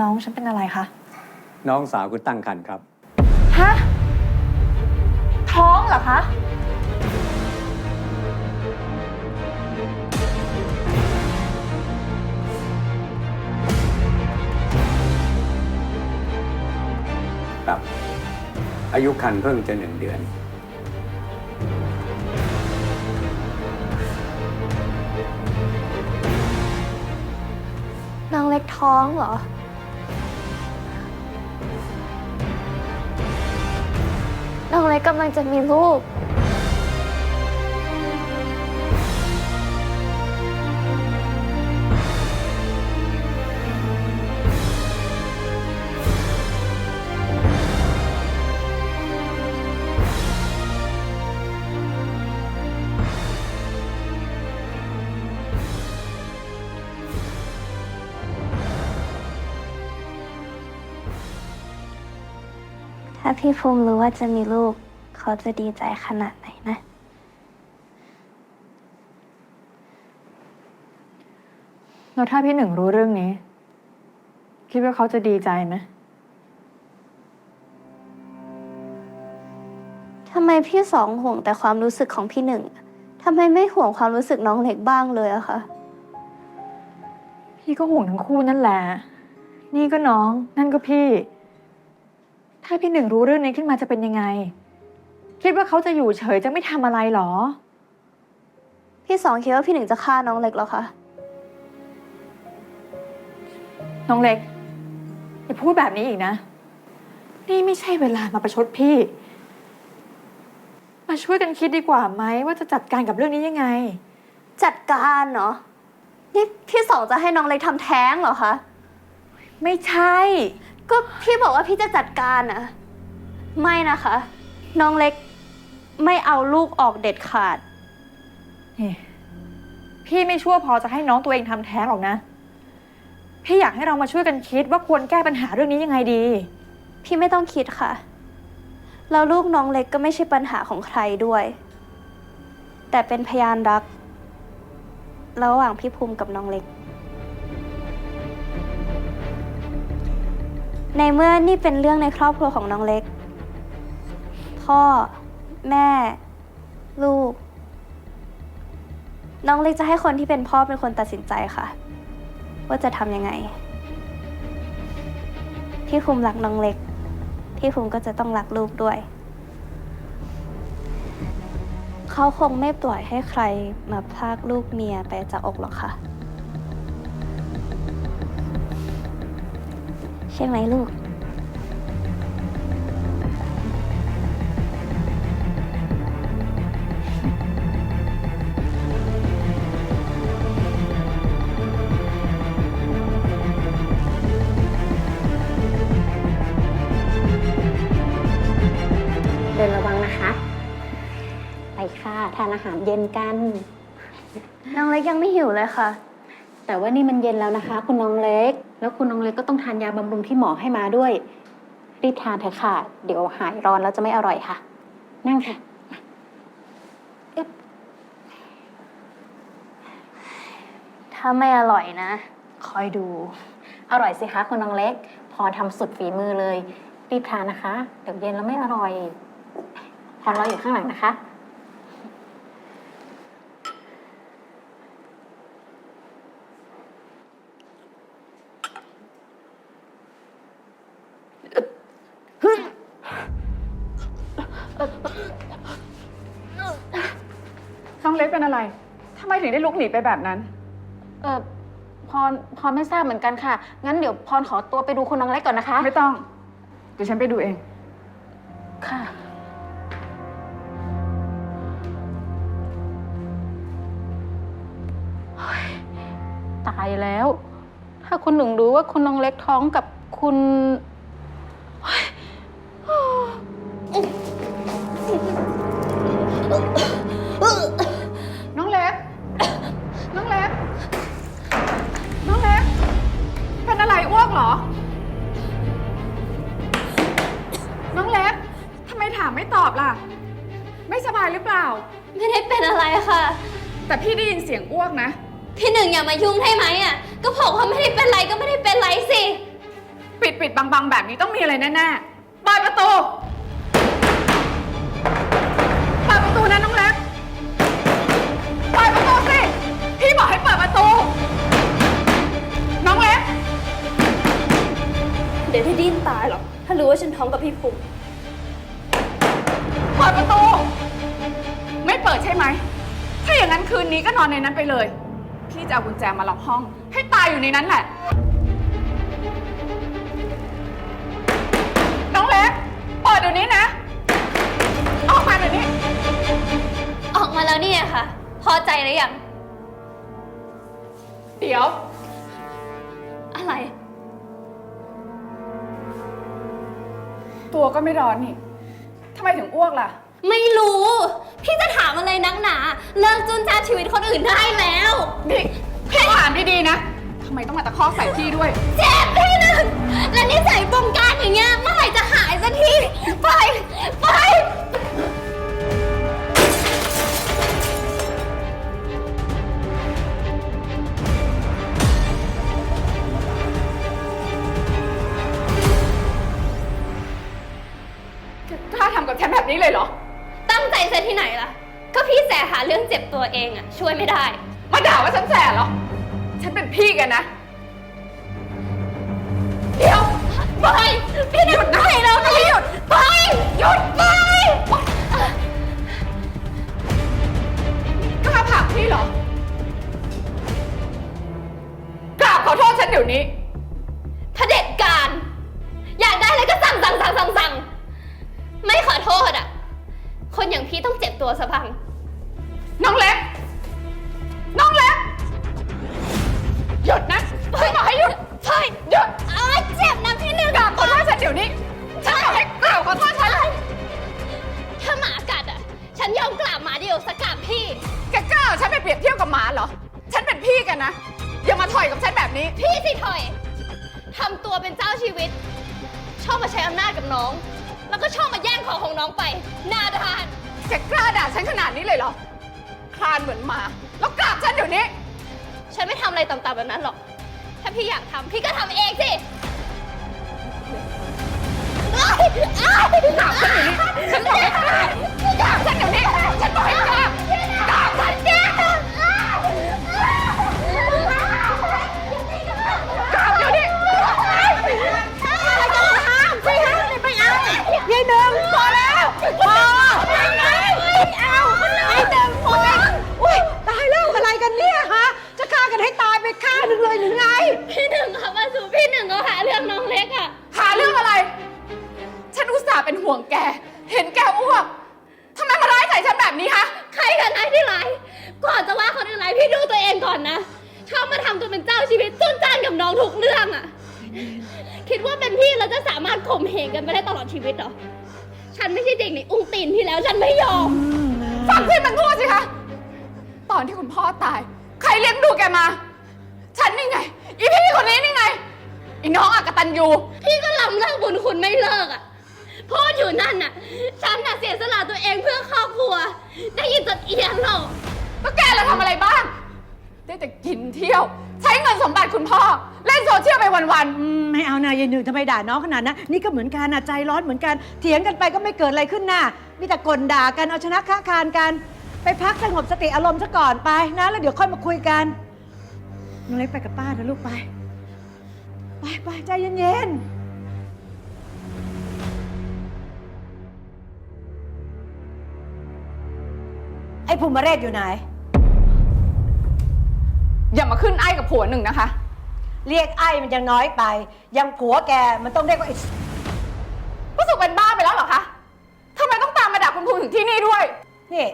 น้องฉันเป็นอะไรคะ น้องสาวคุณตั้งครรภ์ครับ ฮะ ท้องเหรอคะ ครับ อายุครรภ์เพิ่งจะหนึ่งเดือน น้องเล็กท้องเหรอ กำลังจะมีลูก ถ้าพี่ภูมิรู้ว่าจะมีลูก เขาจะดีใจขนาดไหนนะ แล้วถ้าพี่หนึ่งรู้เรื่องนี้ คิดว่าเขาจะดีใจไหมทำไมพี่สองห่วงแต่ความรู้สึกของพี่หนึ่งทำไมไม่ห่วงความรู้สึกน้องเล็กบ้างเลยอะคะพี่ก็ห่วงทั้งคู่นั่นแหละ นี่ก็น้อง นั่นก็พี่ ถ้าพี่หนึ่งรู้เรื่องนี้ขึ้นมาจะเป็นยังไง คิดว่าเขาจะอยู่เฉยจะไม่ทำอะไรหรอ พี่สองคิดว่าพี่หนึ่งจะฆ่าน้องเล็กเหรอคะ น้องเล็ก อย่าพูดแบบนี้อีกนะ นี่ไม่ใช่เวลามาประชดพี่ มาช่วยกันคิดดีกว่าไหมว่าจะจัดการกับเรื่องนี้ยังไง จัดการเนาะนี่พี่สองจะให้น้องเล็กทำแท้งเหรอคะ ไม่ใช่ ก็พี่บอกว่าพี่จะจัดการอะไม่นะคะ น้องเล็ก ไม่เอาลูกออกเด็ดขาด นี่พี่ไม่ชั่วพอจะให้น้องตัวเองทำแท้งหรอกนะ พี่อยากให้เรามาช่วยกันคิดว่าควรแก้ปัญหาเรื่องนี้ยังไงดี พี่ไม่ต้องคิดค่ะ แล้วลูกน้องเล็กก็ไม่ใช่ปัญหาของใครด้วย แต่เป็นพยานรัก ระหว่างพี่ภูมิกับน้องเล็ก ในเมื่อนี่เป็นเรื่องในครอบครัวของน้องเล็ก พ่อ แม่ ลูก น้องเล็กจะให้คนที่เป็นพ่อเป็นคนตัดสินใจค่ะ ว่าจะทำยังไงพี่ภูมิรักน้องเล็กพี่ภูมิก็จะต้องรักลูกด้วย เขาคงไม่ปล่อยให้ใครมาพรากลูกเมียไปจากอกหรอกค่ะ ใช่ไหมลูก ดินระวังนะคะ ไปค่ะทานอาหารเย็นกัน น้องเล็กยังไม่หิวเลยค่ะ แต่ว่านี่มันเย็นแล้วนะคะ คุณน้องเล็ก แล้วคุณน้องเล็กก็ต้องทานยาบำรุงที่หมอให้มาด้วย รีบทานเถอะค่ะ เดี๋ยวหายร้อนแล้วจะไม่อร่อยค่ะ นั่งค่ะถ้าไม่อร่อยนะ คอยดู อร่อยสิคะคุณน้องเล็ก พอทำสุดฝีมือเลย รีบทานนะคะ เดี๋ยวเย็นแล้วไม่อร่อย พรรออยู่ข้างหลังนะคะ น้องเล็กเป็นอะไร ทำไมถึงได้ลุกหนีไปแบบนั้น เออพรพรไม่ทราบเหมือนกันค่ะ งั้นเดี๋ยวพรขอตัวไปดูคุณน้องเล็กก่อนนะคะ ไม่ต้อง เดี๋ยวฉันไปดูเอง ค่ะ แล้ว ถ้าคุณหนึ่งรู้ว่าคุณน้องเล็กท้องกับคุณน้องเล็ก น้องเล็ก น้องเล็ก เป็นอะไรอ้วกเหรอ น้องเล็ก ทำไมถามไม่ตอบล่ะ ไม่สบายหรือเปล่า ไม่ได้เป็นอะไรค่ะ แต่พี่ได้ยินเสียงอ้วกนะ พี่หนึ่งอย่ามายุ่งได้ไหมอะ ก็บอกว่าไม่ได้เป็นไรก็ไม่ได้เป็นไรสิดปิดบังบังๆแบบนี้ต้องมีอะไรแน่ๆเปิดประตูเปิดประตูนะน้องเล็กเปิดประตูสิ พี่บอกให้เปิดประตู น้องเล็ก เดี๋ยวพี่ดิ้นตายหรอก ถ้ารู้ว่าฉันท้องกับพี่ภูมิเปิดประตู ไม่เปิดใช่ไหม ถ้าอย่างนั้นคืนนี้ก็นอนในนั้นไปเลย พี่จะเอากุญแจมาล็อกห้อง ให้ตายอยู่ในนั้นแหละ น้องเล็กเปิดเดี๋ยวนี้นะ ออกมาเดี๋ยวนี้ ออกมาแล้วนี่ไงค่ะ พอใจหรือยัง เดี๋ยว อะไร ตัวก็ไม่ร้อนนี่ทำไมถึงอ้วกล่ะ ไม่รู้ พี่จะถามอะไรนักหนา เลิกจุนจ้าชีวิตคนอื่นได้แล้ว นี่พี่ถามดีๆนะ ทำไมต้องมาตะคอกใส่พี่ด้วย เจ็บพี่หนึ่งและนิสัยบงการอย่าง รียบเทียบกับหมาเหรอ ฉันเป็นพี่กันนะ อย่ามาถอยกับฉันแบบนี้ พี่สิถอยทำตัวเป็นเจ้าชีวิต ชอบมาใช้อำนาจกับน้อง แล้วก็ชอบมาแย่งของของน้องไปหน้าด้านแกกล้าด่าฉันขนาดนี้เลยเหรอ คลานเหมือนหมา แล้วกราบฉันเดี๋ยวนี้ ฉันไม่ทำอะไรต่ำๆแบบนั้นหรอก ถ้าพี่อยากทำพี่ก็ทำเองสิอ้ายอ้ายกราบฉันเดี๋ยวนี้ ฉันบอกให้กราบกราบฉันเดี๋ยวนี้ ฉันบอกให้กราบกราบฉันแกก ทุกเรื่องอะคิดว่าเป็นพี่เราจะสามารถข่มเหงกันไปได้ตลอดชีวิตเหรอ ฉันไม่ใช่เด็กในอุ้งตีนที่แล้วฉันไม่ยอม ฟังที่มันพูดสิคะ ตอนที่คุณพ่อตาย ใครเลี้ยงดูแกมา ฉันนี่ไง อีพี่คนนี้นี่ไง อีน้องอักตันยูพี่ก็ลำเลิกบุญคุณไม่เลิกอะพูดอยู่นั่นน่ะ ฉันน่ะเสียสละตัวเองเพื่อครอบครัว ได้ยินจนเอียนหรอกแล้วแกเราทำอะไรบ้าง ได้แต่กินเที่ยว ใช้เงินสมบัติคุณพ่อ เล่นโซเชียลไปวันอืมไม่เอานายายหนึ่งทำไมด่าน้องขนาดนั้นนี่ก็เหมือนกันนะใจร้อนเหมือนกันเถียงกันไปก็ไม่เกิดอะไรขึ้นน่ะมีแต่กลด่ากันเอาชนะค้าคานกัน ไปพักสงบสติอารมณ์ซะก่อนไปนะแล้วเดี๋ยวค่อยมาคุยกันน้องเล็กไปกับป้านะลูกไป ไปไปใจเย็นๆ ไอ้ภูมิเรศอยู่ไหน อย่ามาขึ้นไอ้กับผัวหนึ่งนะคะ เรียกไอ้มันยังน้อยไปยังผัวแกมันต้องเรียกว่าไอ้รู้สึกเป็นบ้าไปแล้วเหรอคะทำไมต้องตามมาด่าคุณภูถึงที่นี่ด้วย นี่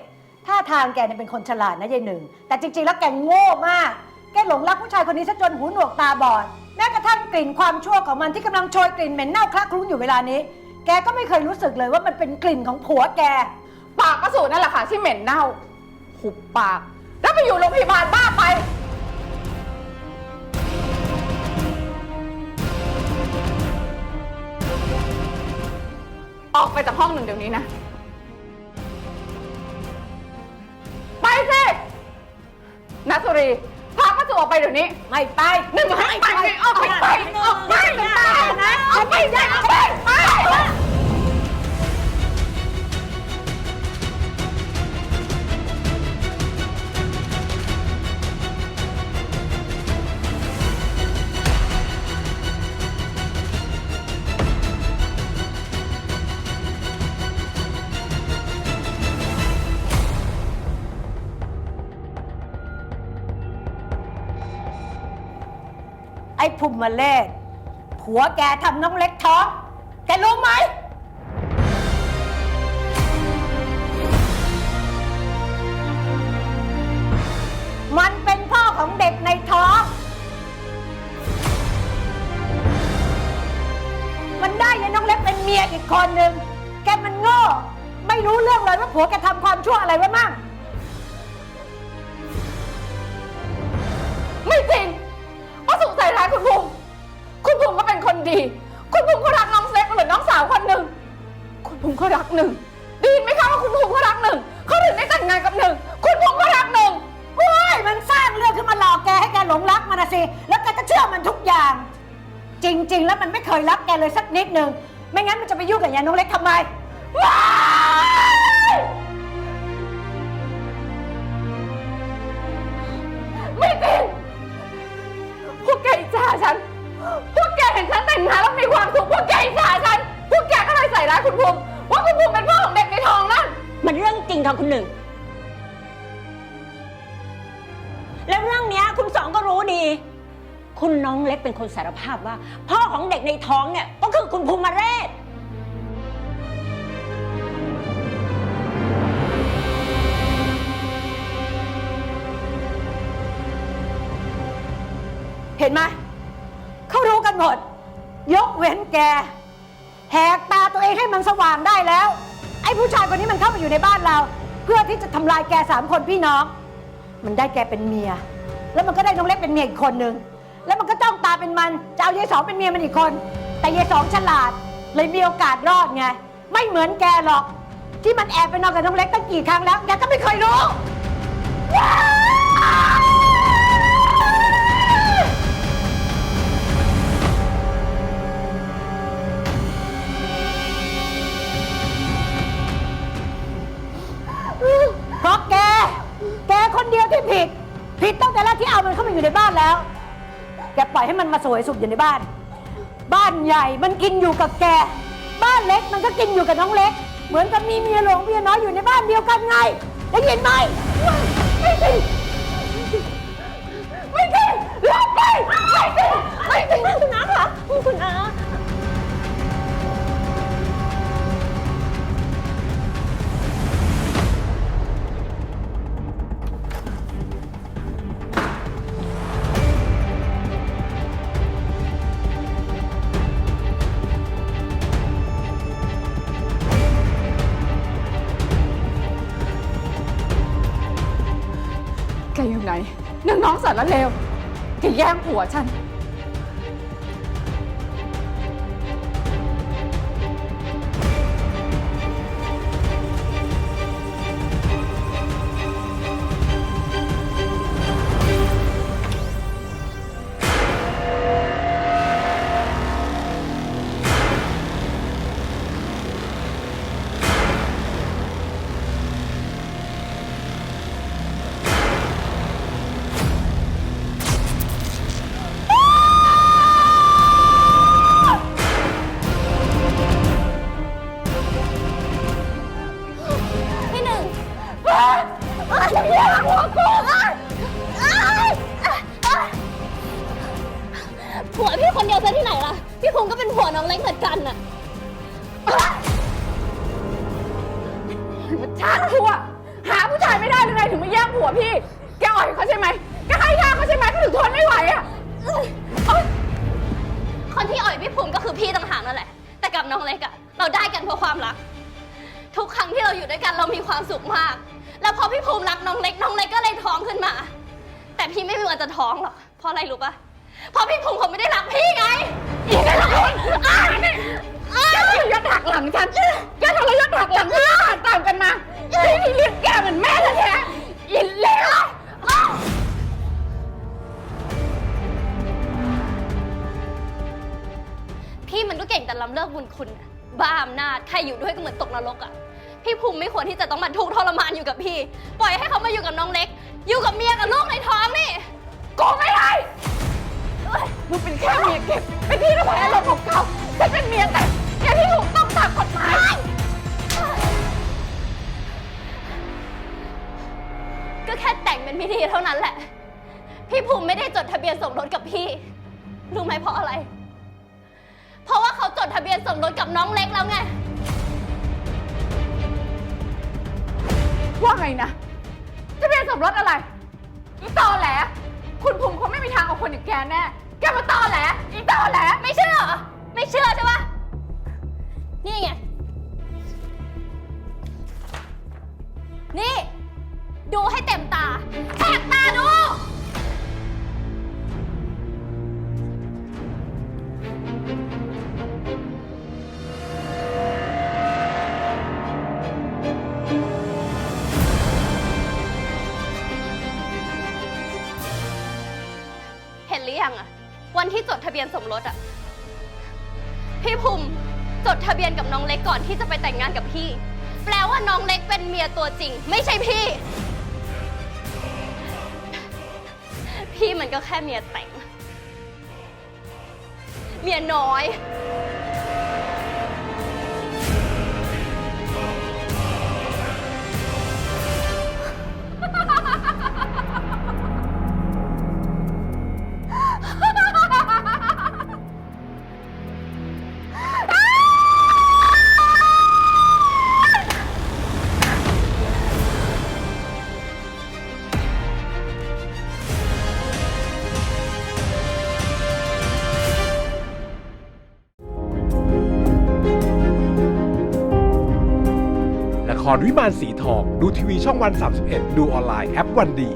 ท่าทางแกเนี่ยเป็นคนฉลาดนะยายหนึ่ง แต่จริงๆ แล้วแกโง่มาก แกหลงรักผู้ชายคนนี้ซะจนหูหนวกตาบอด แม้กระทั่งกลิ่นความชั่วของมันที่กำลังโชยกลิ่นเหม็นเน่าคละคลุ้งอยู่เวลานี้ แกก็ไม่เคยรู้สึกเลยว่ามันเป็นกลิ่นของผัวแก ปากก็สูนั่นแหละค่ะที่เหม็นเน่าหุบปาก แล้วไปอยู่โรงพยาบาลบ้าไป ออกไปจากห้องหนึ่งเดี๋ยวนี้นะ ไปสินัทสุรี พาป้าสุออกไปเดี๋ยวนี้ ไม่ไปหนึ่งให้ไปออกไปออกไปออกไปออกไปออกไป นะอภูมิมาเลศผัวแกทำน้องเล็กท้อง แกรู้ไหม มันเป็นพ่อของเด็กในท้อง มันได้ยังน้องเล็กเป็นเมียอีกคนหนึ่ง แกมันโง่ ไม่รู้เรื่องเลยว่าผัวแกทำความชั่วอะไรไว้มั่ง ก็รักหนึ่งไดีไหมคะว่าคุณภูมิก็รักหนึ่งเขาถึงได้แต่งงานกับหนึ่งคุณภูมิก็รักหนึ่งเฮ้ยมันสร้างเรื่องขึ้นมาหลอกแกให้แกหลงรักมันนะสิ แล้วแกก็เชื่อมันทุกอย่าง จริง ๆ แล้วมันไม่เคยรักแกเลยสักนิดหนึ่งไม่งั้นมันจะไปยุ่งกับยายน้องเล็กทำไมว้า ค่ะคุณหนึ่ง แล้วเรื่องเนี้ยคุณสองก็รู้ดี คุณน้องเล็กเป็นคนสารภาพว่า พ่อของเด็กในท้องเนี่ยก็คือคุณภูมิเรศ เห็นไหมเขารู้กันหมด ยกเว้นแก แหกตาตัวเองให้มันสว่างได้แล้ว อ้ผู้ชายคนนี้มันเข้ามาอยู่ในบ้านเรา เพื่อที่จะทำลายแกสามคนพี่น้อง มันได้แกเป็นเมีย แล้วมันก็ได้น้องเล็กเป็นเมียอีกคนนึง แล้วมันก็จ้องตาเป็นมันจะเอายายสองเป็นเมียมันอีกคน แต่ยายสองฉลาด เลยมีโอกาสรอดไง ไม่เหมือนแกหรอก ที่มันแอบไปนอนกับน้องเล็กตั้งกี่ครั้งแล้วแกก็ไม่เคยรู้ แกคนเดียวที่ผิด ผิดตั้งแต่แรกที่เอามันเข้ามาอยู่ในบ้านแล้ว แกปล่อยให้มันมาสวยสุขอยู่ในบ้าน บ้านใหญ่มันกินอยู่กับแก บ้านเล็กมันก็กินอยู่กับน้องเล็ก เหมือนกับมีเมียหลวงเมียน้อยอยู่ในบ้านเดียวกันไง ได้ยินไหมไม่จริงไม่จริงลบไปไม่จริงไม่จริงคุณน้าคะคุณน้า สารเลวแกแย่งผัวฉัน ไหนล่ะพี่ภูมิก็เป็นผัวน้องเล็กเหมือนกันน่ะมันชาติชั่วหาผู้ชายไม่ได้หรือไงถึงมาแย่งผัวพี่ แกอ่อยเขาใช่ไหมแกให้ยาเขาใช่ไหมเขาถึงทนไม่ไหวอะคนที่อ่อยพี่ภูมิก็คือพี่ต่างหากนั่นแหละ แต่กับน้องเล็กอะเราได้กันเพราะความรัก ทุกครั้งที่เราอยู่ด้วยกันเรามีความสุขมาก แล้วพอพี่ภูมิรักน้องเล็กน้องเล็กก็เลยท้องขึ้นมา แต่พี่ไม่มีวันจะท้องหรอกเพราะอะไรรู้ปะเพราะพี่ภูมิเขาไม่ได้รักพี่ไง อีกแล้วอ่านี่แกทรยศหักหลังฉันแกทรยศหักหลังที่ผ่านตามกันมาพี่ที่เลี้ยงแกเหมือนแม่แท้ๆอินเลวพี่มันก็เก่งแต่ลำเลิกบุญคุณน่ะบ้าอำนาจใครอยู่ด้วยก็เหมือนตกนรกอะ พี่ภูมิไม่ควรที่จะต้องมาทุกข์ทรมานอยู่กับพี่ ปล่อยให้เขามาอยู่กับน้องเล็ก อยู่กับเมียกับลูกในท้องนี่โกงไม่ได้ มึงเป็นแค่เมียเก็บเป็นที่ระบายอารมณ์ของเขาฉันเป็นเมียแต่แกที่ถูกต้องตามกฎหมาย ก็แค่แต่งเป็นพิธีเท่านั้นแหละ พี่ภูมิไม่ได้จดทะเบียนสมรสกับพี่ รู้ไหมเพราะอะไร เพราะว่าเขาจดทะเบียนสมรสกับน้องเล็กแล้วไง ว่าไงนะทะเบียนสมรสอะไรอีตอแหล คุณภูมิเขาไม่มีทางเอาคนอย่างแกแน่ แกมาตอแหลอีตอแหลไม่เชื่อเหรอไม่เชื่อใช่ปะนี่ไง นี่ ดูให้เต็ม ที่จดทะเบียนสมรสอะพี่ภูมิจดทะเบียนกับน้องเล็กก่อนที่จะไปแต่งงานกับพี่ แปลว่าน้องเล็กเป็นเมียตัวจริง ไม่ใช่พี่ พี่มันก็แค่เมียแต่ง เมียน้อย รวิมานสีทอง ดูทีวีช่องวัน 31 ดูออนไลน์แอปวันดี